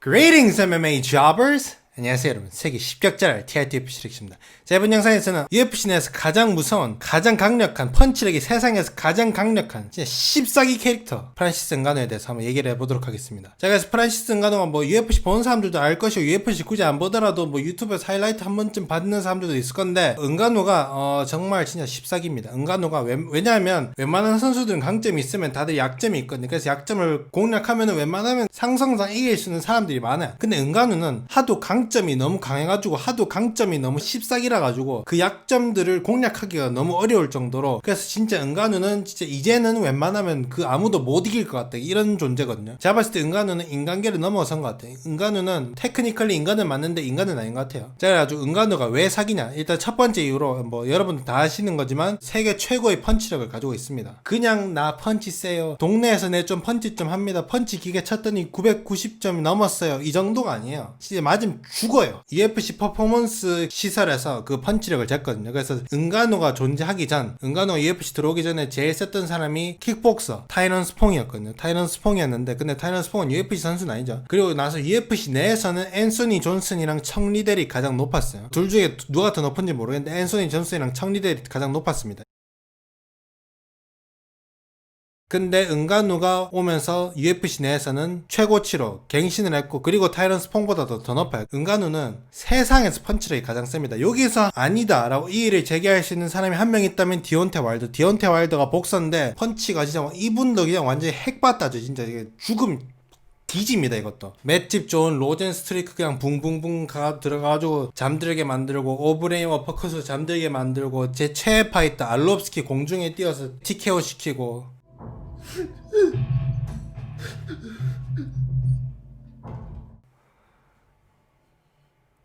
Greetings MMA jobbers! 안녕하세요 여러분. 세계 10격자를 TITF 시렉입니다. 자 이번 영상에서는 UFC 내에서 가장 무서운 가장 강력한 펀치력이 세상에서 가장 강력한 진짜 씹사기 캐릭터 프란시스 은가노에 대해서 한번 얘기를 해보도록 하겠습니다. 자 그래서 프란시스 은가노가 뭐 UFC 보는 사람들도 알 것이고 UFC 굳이 안 보더라도 뭐 유튜브에서 하이라이트 한 번쯤 받는 사람들도 있을 건데 은가노가 어 정말 진짜 씹사기입니다. 은가노가 왜, 왜냐하면 웬만한 선수들은 강점이 있으면 다들 약점이 있거든요. 그래서 약점을 공략하면 웬만하면 상성상 이길 수 있는 사람들이 많아요. 근데 은가노는 하도 강 점이 너무 강해가지고 하도 강점이 너무 씹사기라 가지고 그 약점들을 공략하기가 너무 어려울 정도로 그래서 진짜 은가누는 진짜 이제는 웬만하면 그 아무도 못 이길 것 같다 이런 존재거든요. 제가 봤을 때 은가누는 인간계를 넘어선 것 같아요. 은가누는 테크니컬리 인간은 맞는데 인간은 아닌 것 같아요. 자 그래가지고 은가누가 왜 사기냐. 일단 첫 번째 이유로 뭐 여러분들 다 아시는 거지만 세계 최고의 펀치력을 가지고 있습니다. 그냥 나 펀치 세요. 동네에서 내 좀 펀치 좀 합니다. 펀치 기계 쳤더니 990점이 넘었어요. 이 정도가 아니에요. 진짜 맞으면 죽어요. UFC 퍼포먼스 시설에서 그 펀치력을 쟀거든요. 그래서 은가노가 존재하기 전 은가노가 UFC 들어오기 전에 제일 썼던 사람이 킥복서 타이런 스퐁이었거든요. 타이런 스퐁이었는데 근데 타이런 스퐁은 UFC 선수는 아니죠. 그리고 나서 UFC 내에서는 앤소니 존슨이랑 청리델이 가장 높았어요. 둘 중에 누가 더 높은지 모르겠는데 앤소니 존슨이랑 청리델이 가장 높았습니다 근데 은가누가 오면서 UFC 내에서는 최고치로 갱신을 했고 그리고 타이런 스퐁보다도 더 높아요. 은가누는 세상에서 펀치력이 가장 셉니다. 여기서 아니다 라고 이의를 제기할 수 있는 사람이 한 명 있다면 디온테 와일드. 디온테 와일드가 복서인데 펀치가 진짜 이분도 그냥 완전히 핵받다죠. 진짜 이게 죽음 뒤집니다 이것도 맷집 좋은 로젠 스트리크 그냥 붕붕붕 가 들어가가지고 잠들게 만들고 오브레임 어퍼컷으로 잠들게 만들고 제 최애 파이터 알롭스키 공중에 띄어서 TKO 시키고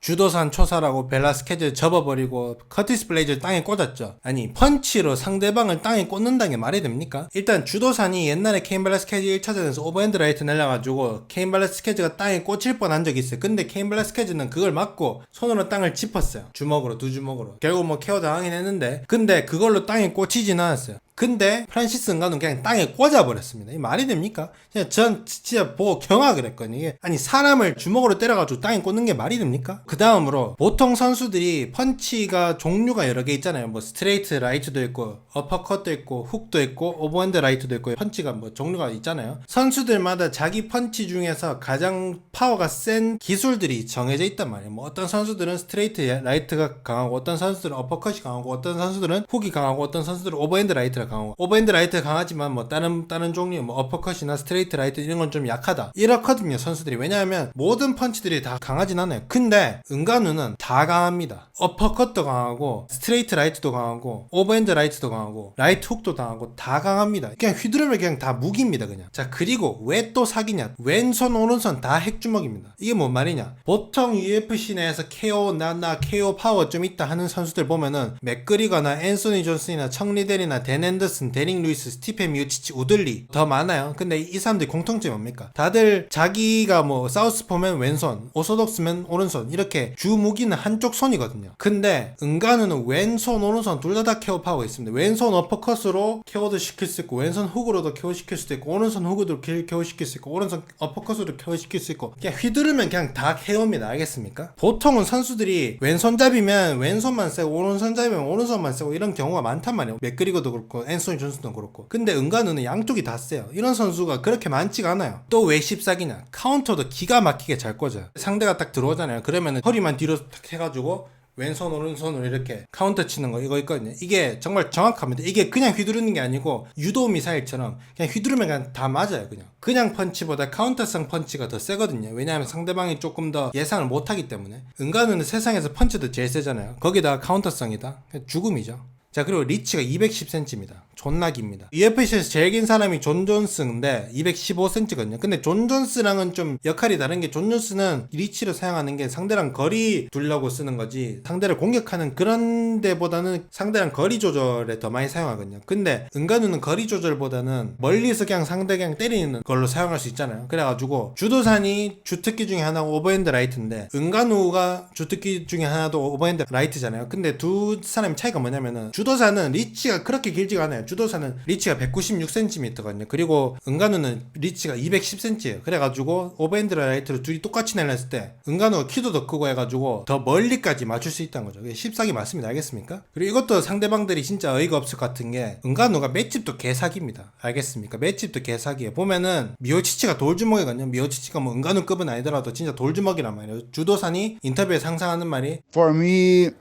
주도산 초사라고 벨라스케즈 접어버리고 커티스 블레이즈를 땅에 꽂았죠. 아니 펀치로 상대방을 땅에 꽂는다는 게 말이 됩니까? 일단 주도산이 옛날에 케인 벨라스케즈 1차전에서 오버핸드 라이트 날려가지고 케인 벨라스케즈가 땅에 꽂힐 뻔한 적이 있어요. 근데 케인 벨라스케즈는 그걸 맞고 손으로 땅을 짚었어요. 주먹으로 두 주먹으로. 결국 뭐 케어 당하긴 했는데 근데 그걸로 땅에 꽂히진 않았어요. 근데 프란시스 은가는 그냥 땅에 꽂아버렸습니다. 이 말이 됩니까? 그냥 전 진짜 보고 경악을 했거든요. 이게 아니 사람을 주먹으로 때려가지고 땅에 꽂는 게 말이 됩니까? 그 다음으로 보통 선수들이 펀치가 종류가 여러 개 있잖아요. 뭐 스트레이트 라이트도 있고 어퍼컷도 있고 훅도 있고 오버핸드 라이트도 있고 펀치가 뭐 종류가 있잖아요. 선수들마다 자기 펀치 중에서 가장 파워가 센 기술들이 정해져 있단 말이에요. 뭐 어떤 선수들은 스트레이트 라이트가 강하고 어떤 선수들은 어퍼컷이 강하고 어떤 선수들은 훅이 강하고 어떤 선수들은 오버핸드 라이트가 강하고 오버핸드 라이트가 강하지만 뭐 다른 다른 종류 뭐 어퍼컷이나 스트레이트 라이트 이런 건 좀 약하다. 이렇거든요 선수들이. 왜냐하면 모든 펀치들이 다 강하진 않아요. 근데 은간우는 다 강합니다. 어퍼컷도 강하고 스트레이트 라이트도 강하고 오버핸드 라이트도 강하고 라이트 훅도 강하고 다 강합니다. 그냥 휘두르면 그냥 다 무기입니다 그냥. 자 그리고 왜 또 사기냐? 왼손 오른손 다 핵주먹입니다. 이게 뭔 말이냐? 보통 UFC 내에서 KO 나나 KO 파워 좀 있다 하는 선수들 보면은 맥그리거나 앤소니 존슨이나 청리델이나 댄 앤더슨, 데닝 루이스, 스티펜 미우치치, 우들리 더 많아요. 근데 이 사람들이 공통점이 뭡니까? 다들 자기가 뭐 사우스포면 왼손, 오소독스면 오른손 이렇게 주 무기는 한쪽 손이거든요. 근데 은가누는 왼손, 오른손 둘 다 다 케어 파워가 있습니다. 왼손 어퍼컷으로 케어도 시킬 수 있고 왼손 훅으로도 케어 시킬 수도 있고 오른손 훅으로도 케어 시킬 수 있고 오른손 어퍼컷으로 케어 시킬 수 있고 그냥 휘두르면 그냥 다 케어입니다. 알겠습니까? 보통은 선수들이 왼손잡이면 왼손만 쓰고 오른손잡이면 오른손만 쓰고 이런 경우가 많단 말이에요. 맥그리거도 그렇고 앤소니 존슨도 그렇고 근데 은가누는 양쪽이 다 세요. 이런 선수가 그렇게 많지가 않아요. 또왜 씹사기냐? 카운터도 기가 막히게 잘 꽂아요. 상대가 딱 들어오잖아요. 그러면 허리만 뒤로 탁 해가지고 왼손 오른손으로 이렇게 카운터 치는 거 이거 있거든요. 이게 정말 정확합니다. 이게 그냥 휘두르는 게 아니고 유도 미사일처럼 그냥 휘두르면 그냥 다 맞아요. 그냥 그냥 펀치보다 카운터성 펀치가 더 세거든요. 왜냐하면 상대방이 조금 더 예상을 못하기 때문에 은가누는 세상에서 펀치도 제일 세잖아요. 거기다가 카운터성이다. 죽음이죠. 자 그리고 리치가 210cm입니다. 존나 깁니다. UFC에서 제일 긴 사람이 존 존스인데 215cm거든요. 근데 존 존스랑은 좀 역할이 다른 게 존 존스는 리치를 사용하는 게 상대랑 거리 두려고 쓰는 거지 상대를 공격하는 그런 데보다는 상대랑 거리 조절에 더 많이 사용하거든요. 근데 은가누는 거리 조절보다는 멀리서 그냥 상대 그냥 때리는 걸로 사용할 수 있잖아요. 그래가지고 주도산이 주특기 중에 하나가 오버핸드 라이트인데 은가누가 주특기 중에 하나도 오버핸드 라이트잖아요. 근데 두 사람의 차이가 뭐냐면은 주 도사는 리치가 그렇게 길지가 않아요. 주도사는 리치가 196cm거든요. 그리고 은간우는 리치가 210cm예요. 그래가지고 오버핸드 라이트로 둘이 똑같이 날렸을 때 은간우가 키도 더 크고 해가지고 더 멀리까지 맞출 수 있다는 거죠. 그게 십사기 맞습니다. 알겠습니까? 그리고 이것도 상대방들이 진짜 어이가 없을 것 같은 게 은간우가 맷집도 개사기입니다. 알겠습니까? 맷집도 개사기예요. 보면은 미오치치가 돌주먹이거든요. 미오치치가 뭐 은간우급은 아니더라도 진짜 돌주먹이란 말이에요. 주도산이 인터뷰에 상상하는 말이 For me,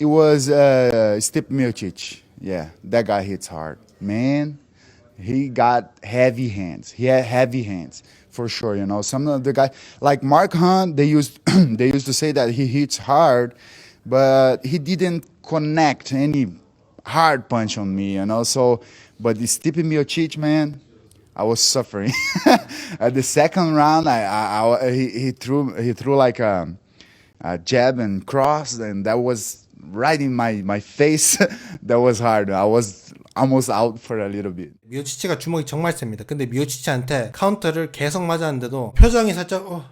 it was uh, Miocic. Yeah, that guy hits hard. Man, he got heavy hands. He had heavy hands for sure. You know, some of the guy like Mark Hunt, they used they used to say that he hits hard, but he didn't connect any hard punch on me. You know, so but the Stipe Miocic, man. I was suffering. At the second round, I, I, I he, he threw he threw like a, a jab and cross, and that was right in my my face. that was hard. I was almost out for a little bit. 미오치치가 주먹이 정말 셉니다. 근데 미오치치한테 카운터를 계속 맞았는데도 표정이 살짝 어,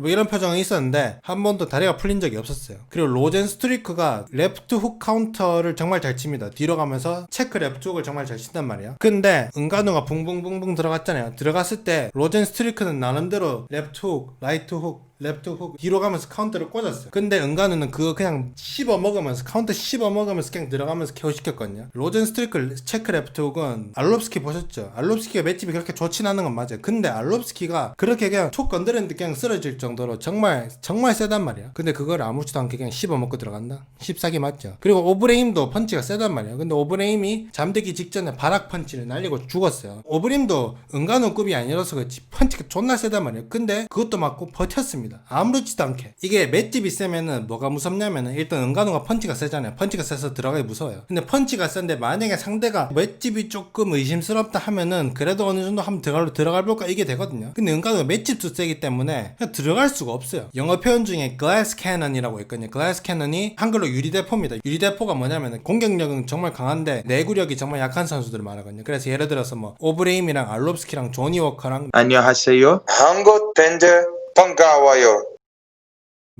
뭐 이런 표정이 있었는데 한 번도 다리가 풀린 적이 없었어요. 그리고 로젠 스트리크가 레프트 훅 카운터를 정말 잘 칩니다. 뒤로 가면서 체크 레프트 훅을 정말 잘 친단 말이야. 근데 은간우가 붕붕붕붕 들어갔잖아요. 들어갔을 때 로젠 스트리크는 나름대로 레프트 훅, 라이트 훅, 랩트 훅 뒤로 가면서 카운터를 꽂았어요. 근데 은간우는 그거 그냥 씹어 먹으면서 카운터 씹어 먹으면서 그냥 들어가면서 KO 시켰거든요. 로젠 스트리크 체크 랩트 훅은 알롭스키 보셨죠? 알롭스키가 맷집이 그렇게 좋진 않은 건 맞아요. 근데 알롭스키가 그렇게 그냥 툭 건드렸는데 그냥 쓰러질 정도로 정말 정말 세단 말이야. 근데 그걸 아무렇지도 않게 그냥 씹어 먹고 들어간다? 씹사기 맞죠? 그리고 오브레임도 펀치가 세단 말이야. 근데 오브레임이 잠들기 직전에 바락 펀치를 날리고 죽었어요. 오브레임도 은간우급이 아니라서 그렇지 펀치가 존나 세단 말이야. 근데 그것도 맞고 버텼습니다. 아무렇지도 않게. 이게 맷집이 세면은 뭐가 무섭냐면은 일단 은간우가 펀치가 세잖아요. 펀치가 세서 들어가기 무서워요. 근데 펀치가 센데 만약에 상대가 맷집이 조금 의심스럽다 하면은 그래도 어느 정도 한번 들어갈, 들어갈 볼까 이게 되거든요. 근데 은간우가 맷집도 세기 때문에 그냥 들어갈 수가 없어요. 영어 표현 중에 glass cannon이라고 있거든요. glass cannon이 한글로 유리대포입니다. 유리대포가 뭐냐면은 공격력은 정말 강한데 내구력이 정말 약한 선수들을 말하거든요. 그래서 예를 들어서 뭐 오브레임이랑 알롭스키랑 조니 워커랑 안녕하세요. 한국 밴드 반가워요.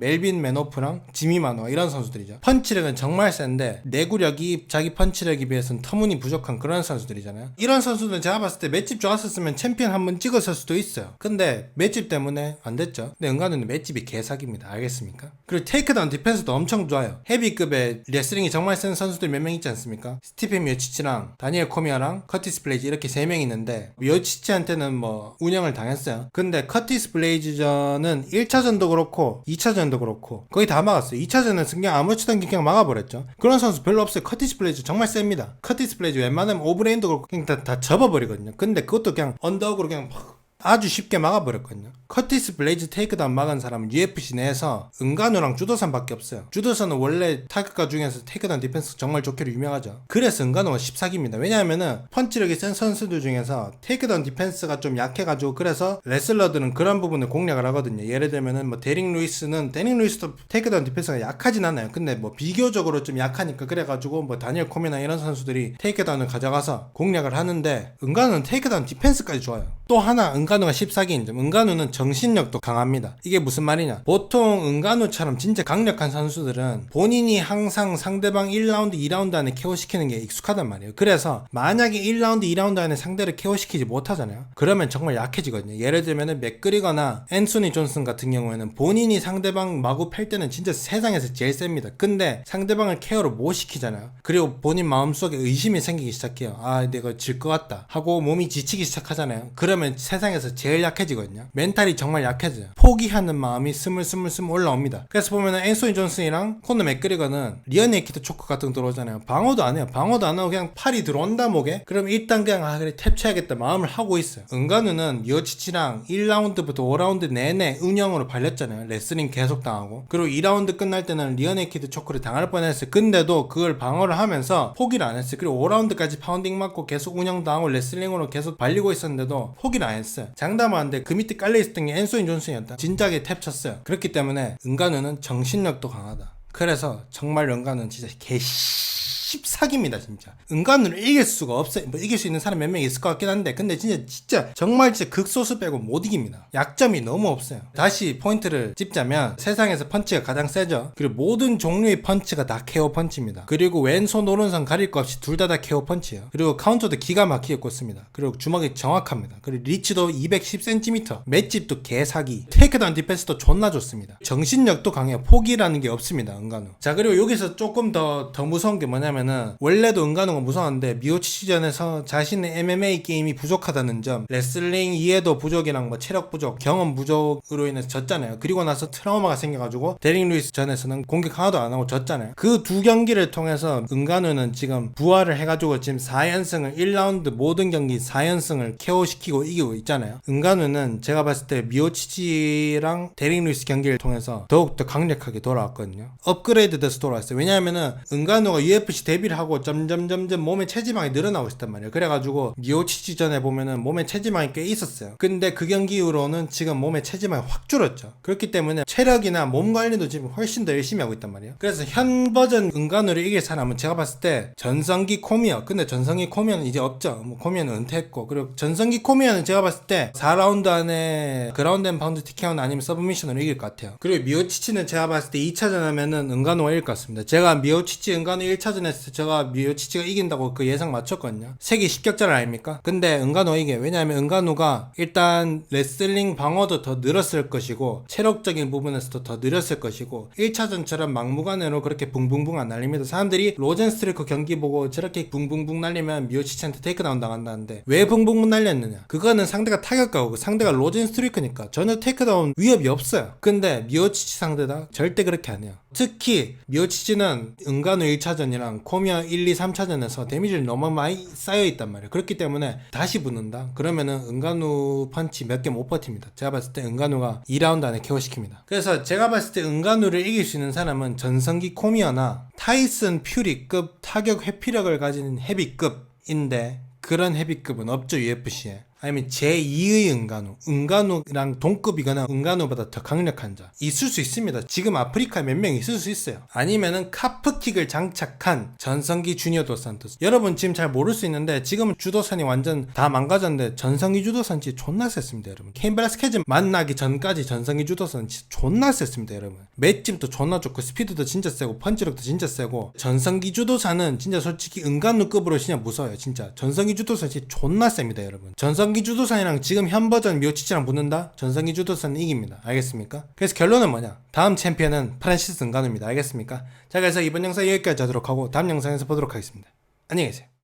멜빈 메노프랑 지미 마노 이런 선수들이죠. 펀치력은 정말 센데 내구력이 자기 펀치력에 비해서는 터무니 부족한 그런 선수들이잖아요. 이런 선수들은 제가 봤을 때 맷집 좋았었으면 챔피언 한 번 찍었을 수도 있어요. 근데 맷집 때문에 안 됐죠. 근데 은간우는 맷집이 개사기입니다. 알겠습니까? 그리고 테이크다운 디펜스도 엄청 좋아요. 헤비급의 레슬링이 정말 센 선수들 몇 명 있지 않습니까? 스티펜 미오치치랑 다니엘 코미아랑 커티스 블레이즈 이렇게 세 명 있는데 미오치치한테는 뭐 운영을 당했어요. 근데 커티스 블레이즈전은 1차전도 그렇고 2차전 2차전도 그렇고 거의 다 막았어요. 2차전은 그냥 아무렇지도 않게 그냥 막아버렸죠. 그런 선수 별로 없어요. 커티스 블레이즈 정말 셉니다. 커티스 블레이즈 웬만하면 오브레인도 그렇고 그냥 다, 다 접어버리거든요. 근데 그것도 그냥 언더으로 그냥 팍 아주 쉽게 막아버렸거든요. 커티스 블레이즈 테이크다운 막은 사람은 UFC 내에서 은간우랑 주도산밖에 없어요. 주도산은 원래 타격가 중에서 테이크다운 디펜스 정말 좋게로 유명하죠. 그래서 은간우가 14기입니다. 왜냐하면은 펀치력이 센 선수들 중에서 테이크다운 디펜스가 좀 약해가지고 그래서 레슬러들은 그런 부분을 공략을 하거든요. 예를 들면은 뭐 데릭 루이스는 데릭 루이스도 테이크다운 디펜스가 약하진 않아요. 근데 뭐 비교적으로 좀 약하니까 그래가지고 뭐 다니엘 코미나 이런 선수들이 테이크다운을 가져가서 공략을 하는데 은간우는 테이크다운 디펜스까지 좋아요. 또 하나 은 간우가 14기인 점 은간우는 정신력도 강합니다. 이게 무슨 말이냐? 보통 은간우처럼 진짜 강력한 선수들은 본인이 항상 상대방 1라운드, 2라운드 안에 KO시키는 게 익숙하단 말이에요. 그래서 만약에 1라운드, 2라운드 안에 상대를 KO시키지 못하잖아요. 그러면 정말 약해지거든요. 예를 들면은 맥그리거나 앤소니 존슨 같은 경우에는 본인이 상대방 마구 팰 때는 진짜 세상에서 제일 셉니다. 근데 상대방을 케어를 못 시키잖아요. 그리고 본인 마음속에 의심이 생기기 시작해요. 아, 내가 질 것 같다. 하고 몸이 지치기 시작하잖아요. 그러면 세상에 서 제일 약해지거든요. 멘탈이 정말 약해져요. 포기하는 마음이 스물스물스물 올라옵니다. 그래서 보면은 앤소니 존슨이랑 코너 맥그리거는 리언 네이키드 초크 같은 거 들어오잖아요. 방어도 안 해요. 방어도 안 하고 그냥 팔이 들어온다 목에. 그럼 일단 그냥 아 그래 탭쳐야겠다 마음을 하고 있어요. 은간우는 미어치치랑 1라운드부터 5라운드 내내 운영으로 발렸잖아요. 레슬링 계속 당하고. 그리고 2라운드 끝날 때는 리언 네이키드 초크를 당할 뻔했어요. 근데도 그걸 방어를 하면서 포기를 안 했어요. 그리고 5라운드까지 파운딩 맞고 계속 운영 당하고 레슬링으로 계속 발리고 있었는데도 포기를 안 했어요. 장담하는데 그 밑에 깔려 있었던 게 앤소니 존슨이었다. 진작에 탭 쳤어요. 그렇기 때문에 은간우는 정신력도 강하다. 그래서 정말 은간우는 진짜 개씨 씹사기입니다 진짜. 은간우를 이길 수가 없어요. 뭐 이길 수 있는 사람 몇 명 있을 것 같긴 한데 근데 진짜 진짜 정말 진짜 극소수 빼고 못 이깁니다. 약점이 너무 없어요. 다시 포인트를 찝자면 세상에서 펀치가 가장 세죠. 그리고 모든 종류의 펀치가 다 KO 펀치입니다. 그리고 왼손 오른손 가릴 것 없이 둘 다다 KO 펀치예요. 그리고 카운터도 기가 막히게 꽂습니다. 그리고 주먹이 정확합니다. 그리고 리치도 210cm 맷집도 개사기 테이크다운 디펜스도 존나 좋습니다. 정신력도 강해요. 포기라는 게 없습니다 은간우 자 그리고 여기서 조금 더 더 무서운 게 뭐냐면 은 원래도 은간우가 무서웠는데 미오치시전에서 자신의 MMA 게임이 부족하다는 점 레슬링 이해도 부족이랑 뭐 체력 부족 경험 부족으로 인해서 졌잖아요. 그리고 나서 트라우마가 생겨가지고 데릭 루이스 전에서는 공격 하나도 안 하고 졌잖아요. 그 두 경기를 통해서 은간우는 지금 부활을 해가지고 지금 4연승을 1라운드 모든 경기 4연승을 KO시키고 이기고 있잖아요. 은간우는 제가 봤을 때 미오치지랑 데릭 루이스 경기를 통해서 더욱더 강력하게 돌아왔거든요. 업그레이드 돼서 돌아왔어요. 왜냐하면은 은간우가 UFC 데뷔를 하고 점점 점점 몸에 체지방이 늘어나고 있단 말이에요. 그래가지고 미오치지 전에 보면은 몸에 체지방이 꽤 있었어요. 근데 그 경기 이후로는 지금 몸에 체지방이 확 줄었죠. 그렇기 때문에 체력이나 몸 관리도 지금 훨씬 더 열심히 하고 있단 말이에요. 그래서 현 버전 은간우를 이길 사람은 제가 봤을 때 전성기 코미어. 근데 전성기 코미어는 이제 없죠. 뭐 코미어는 은퇴했고. 그리고 전성기 코미어는 제가 봤을 때 4라운드 안에 그라운드 앤 파운드 티케아웃 아니면 서브미션으로 이길 것 같아요. 그리고 미오치치는 제가 봤을 때 2차전 하면은 은간우가 이길 것 같습니다. 제가 미오치치 은간우 1차전 때 제가 미오치치가 이긴다고 그 예상 맞췄거든요. 세계 10격자를 아닙니까? 근데 은간우가 이게 왜냐하면 은간우가 일단 레슬링 방어도 더 늘었을 것이고 체력적인 부분에서도 더 늘었을 것이고 1차전처럼 막무가내로 그렇게 붕붕붕 안 날립니다. 사람들이 로젠 스트리커 경기 보고 저렇게 붕붕붕 날리면 미오치치한테 테이크다운 당한다는데 왜 붕붕붕 날렸느냐? 그거는 상대가 타격가고 상대가 로젠 스트리커니까 전혀 테이크다운 위협이 없어요. 근데 미오치치 상대다? 절대 그렇게 안 해요. 특히 미오치치는 은간우 1차전이랑 코미아 1, 2, 3차전에서 데미지를 너무 많이 쌓여 있단 말이에요. 그렇기 때문에 다시 붙는다. 그러면은 은간우 펀치 몇 개 못 버팁니다. 제가 봤을 때 은간우가 2라운드 안에 KO시킵니다. 그래서 제가 봤을 때 은간우를 이길 수 있는 사람은 전성기 코미아나 타이슨 퓨리급 타격 회피력을 가진 헤비급인데 그런 헤비급은 없죠 UFC에 아니면 제2의 은간우 은간우랑 동급이거나 은간우보다 더 강력한 자. 있을 수 있습니다. 지금 아프리카에 몇명 있을 수 있어요. 아니면은 카프킥을 장착한 전성기 주니어 도산토스. 여러분 지금 잘 모를 수 있는데 지금은 주도산이 완전 다 망가졌는데 전성기 진짜 존나 셌습니다 여러분. 케인 베라스케즈 만나기 전까지 전성기 진짜 존나 셌습니다 여러분. 맷집도 존나 좋고 스피드도 진짜 세고 펀치력도 진짜 세고 전성기 주도산은 진짜 솔직히 은간우급으로 진짜 무서워요 진짜. 전성기 진짜 존나 셉니다 여러분. 전성 기 주도산이랑 지금 현 버전 미오치치랑 붙는다? 전성기 주도산은 이깁니다. 알겠습니까? 그래서 결론은 뭐냐? 다음 챔피언은 프란시스 은간우입니다. 알겠습니까? 자 그래서 이번 영상 여기까지 하도록 하고 다음 영상에서 보도록 하겠습니다. 안녕히 계세요